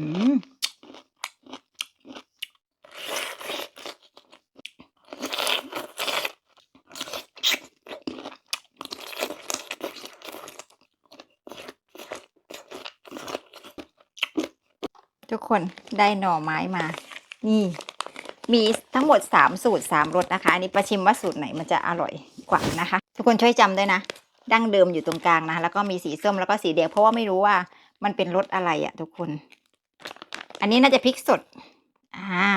ทุกคนได้หน่อไม้มา นี่ มีทั้งหมด 3 สูตร 3รสนะคะ อันนี้ประชิมว่าสูตรไหนมันจะอร่อยกว่านะคะ ทุกคนช่วยจำด้วยนะ ดั้งเดิมอยู่ตรงกลางนะ แล้วก็มีสีส้มแล้วก็สีแดงเพราะว่าไม่รู้ว่ามันเป็นรสอะไรอะทุกคน อันนี้น่าจะพริกสด อ่า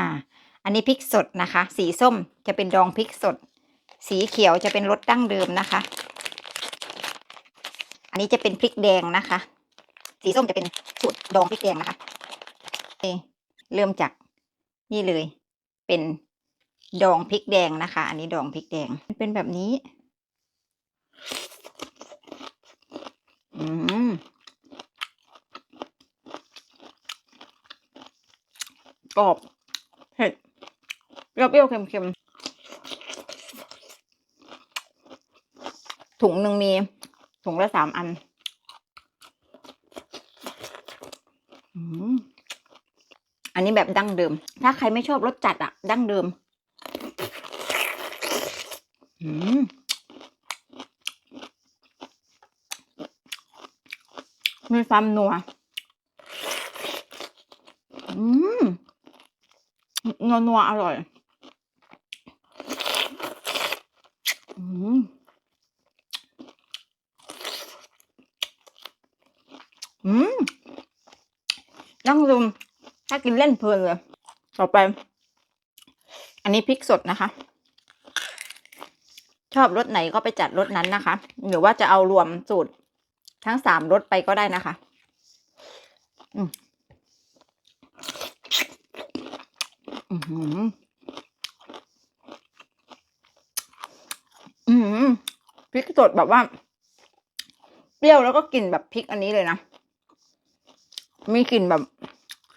อันนี้พริกสดนะคะ สีส้มจะเป็นดองพริกสด สีเขียวจะเป็นรสดั้งเดิมนะคะ อันนี้จะเป็นพริกแดงนะคะ สีส้มจะเป็นสูตรดองพริกแดงนะคะโอเคเริ่มจากนี่เลย เป็นดองพริกแดงนะคะ อันนี้ดองพริกแดง เป็นแบบนี้ อืม กรอบเผ็ดเปรี้ยวๆเค็มๆ ถุงหนึ่งมี ถุงละสามอันอันนี้แบบดั้งเดิม ถ้าใครไม่ชอบรสจัดอะดั้งเดิมอืมมีความนัว อืม นัวนัวๆอร่อย อืมอืมนั่งดูถ้ากินเล่นเพลินเลย ต่อไป อันนี้พริกสดนะคะ ชอบรสไหนก็ไปจัดรสนั้นนะคะ หรือว่าจะเอารวมสูตร ทั้งสามรสไปก็ได้นะคะ อืม อือหืออืมพริกสดแบบว่า เปรี้ยวแล้วก็กลิ่นแบบพริกอันนี้เลยนะ มีกลิ่นแบบ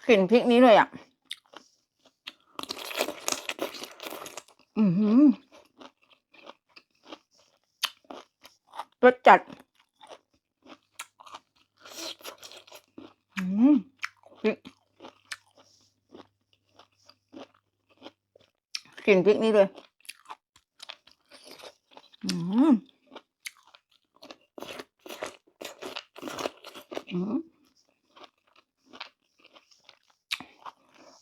กลิ่นพริกนี้เลยอะ่ะ อือหือรสจัด อืมพริก กลิ่นพริกนี้เลยอืมอืม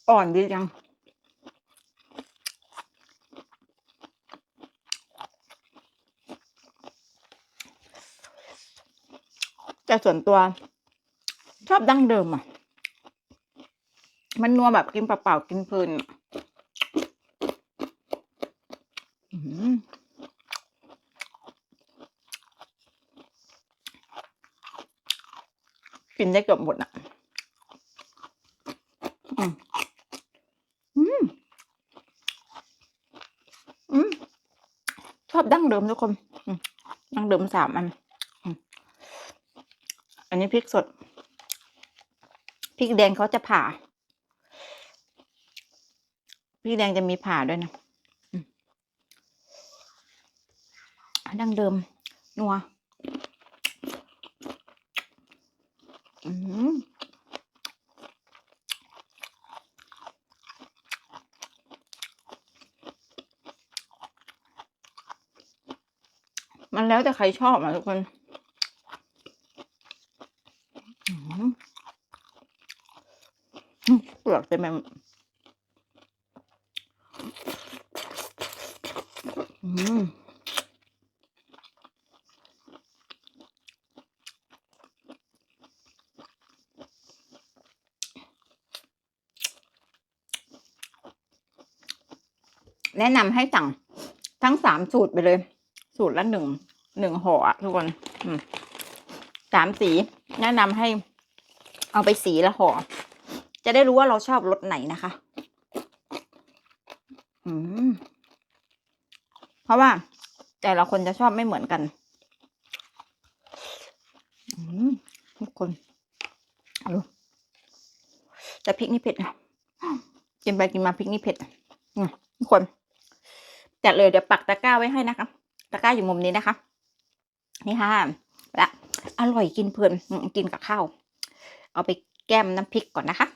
อ่อนดีจัง แต่ส่วนตัว ชอบดั้งเดิมอะ มันนัวแบบกินเปล่าๆกินเพลินอะอื้อหือ กินได้เกือบหมดอะอืมอืมอืมชอบดั้งเดิมทุกคนดั้งเดิมสามอัน อันนี้พริกสด พริกแดงเขาจะผ่า พริกแดงจะมีผ่าด้วยนะอืม ดั้งเดิม นัว อืมมันแล้วแต่ใครชอบอะทุกคนเปลือกเต็มไปหมดอืม แนะนำให้สั่งทั้งสามสูตรไปเลย สูตรละหนึ่งหนึ่งห่ออะทุกคนสามสี แนะนำให้เอาไปสีละห่อจะได้รู้ว่าเราชอบรสไหนนะคะ อืม เพราะว่า แต่ละคนจะชอบไม่เหมือนกัน อืมทุกคนดูแต่พริกนี่เผ็ดนะกินไปกินมาพริกนี่เผ็ดทุกคน จัดเลยเดี๋ยวปักตะกร้าไว้ให้นะคะ ตะกร้าอยู่มุมนี้นะคะ นี่ค่ะและอร่อยกินเพลินกินกับข้าว เอาไปแก้มน้ำพริกก่อนนะคะ